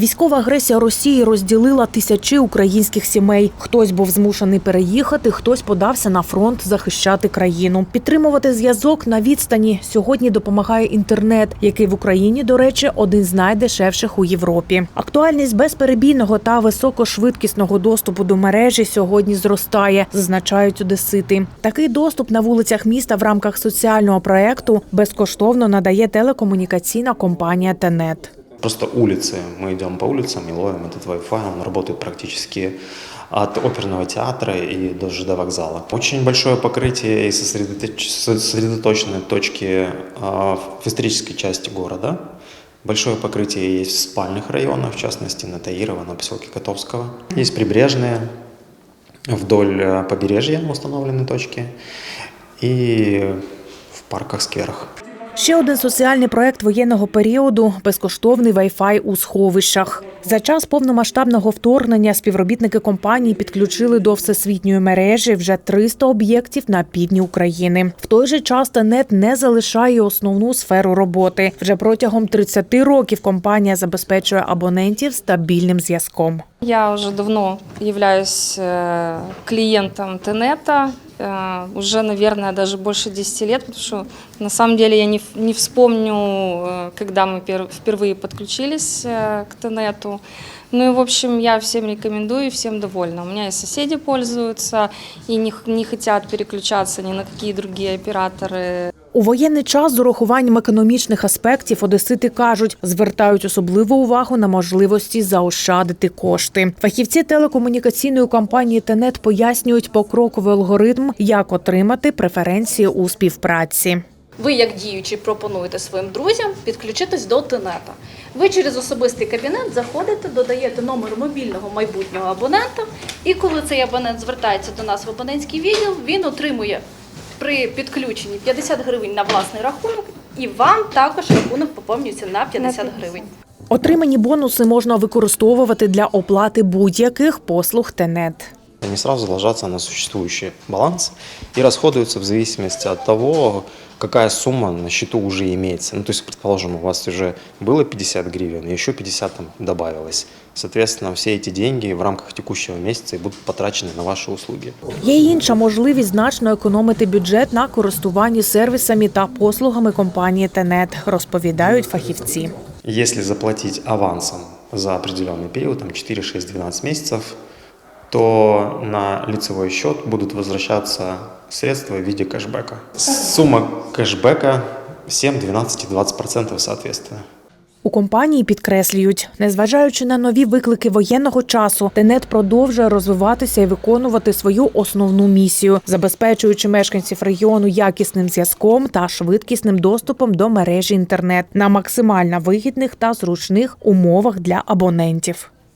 Військова агресія Росії розділила тисячі українських сімей. Хтось був змушений переїхати, хтось подався на фронт захищати країну. Підтримувати зв'язок на відстані сьогодні допомагає інтернет, який в Україні, до речі, один з найдешевших у Європі. Актуальність безперебійного та високошвидкісного доступу до мережі сьогодні зростає, зазначають одесити. Такий доступ на вулицях міста в рамках соціального проекту безкоштовно надає телекомунікаційна компанія Тенет. Просто улицы. Мы идем по улицам и ловим этот Wi-Fi. Он работает практически от оперного театра и до ЖД вокзала. Очень большое покрытие и сосредоточ- сосредоточенные точки а, в исторической части города. Большое покрытие есть в спальных районах, в частности на Таирова, на поселке Котовского. Есть прибрежные, вдоль э, побережья установлены точки и в парках, скверах. Ще один соціальний проект воєнного періоду безкоштовний Wi-Fi у сховищах. За час повномасштабного вторгнення співробітники компанії підключили до всесвітньої мережі вже 300 об'єктів на півдні України. В той же час Тенет не залишає основну сферу роботи. Вже протягом 30 років компанія забезпечує абонентів стабільним зв'язком. Я уже давно являюсь э, клиентом Тенета, уже, наверное, даже больше 10 лет, потому что на самом деле я не, в- не вспомню, э, когда мы пер- впервые подключились э, к Тенету. Ну и, в общем, я всем рекомендую, и всем довольна. У меня и соседи пользуются, и не, х- не хотят переключаться ни на какие другие операторы. У воєнний час з урахуванням економічних аспектів одесити кажуть, звертають особливу увагу на можливості заощадити кошти. Фахівці телекомунікаційної компанії Тенет пояснюють покроковий алгоритм, як отримати преференції у співпраці. Ви, як діючий, пропонуєте своїм друзям підключитись до Тенета. Ви через особистий кабінет заходите, додаєте номер мобільного майбутнього абонента, і коли цей абонент звертається до нас в абонентський відділ, він отримує при підключенні 50 гривень на власний рахунок, і вам також рахунок поповнюється на 50 гривень. Отримані бонуси можна використовувати для оплати будь-яких послуг Тенет. Они сразу ложатся на существующий баланс и расходуются в зависимости от того, какая сумма на счету уже имеется. Ну, то есть, предположим, у вас уже было 50 гривен, и еще 50 там добавилось. Соответственно, все эти деньги в рамках текущего месяца и будут потрачены на ваши услуги. Є й інша можливість значно економити бюджет на користуванні сервісами та послугами компанії Тенет, розповідають фахівці. Если заплатить авансом за определенный период, там 4, 6, 12 месяцев, то на лицевой счет будут возвращаться средства в виде кэшбэка. Сумма кэшбэка 7, 12 и 20% соответственно. У компанії підкреслюють, незважаючи на нові виклики воєнного часу, Тенет продовжує розвиватися і виконувати свою основну місію, забезпечуючи мешканців регіону якісним зв'язком та швидкісним доступом до мережі інтернет на максимально вигідних та зручних умовах для абонентів.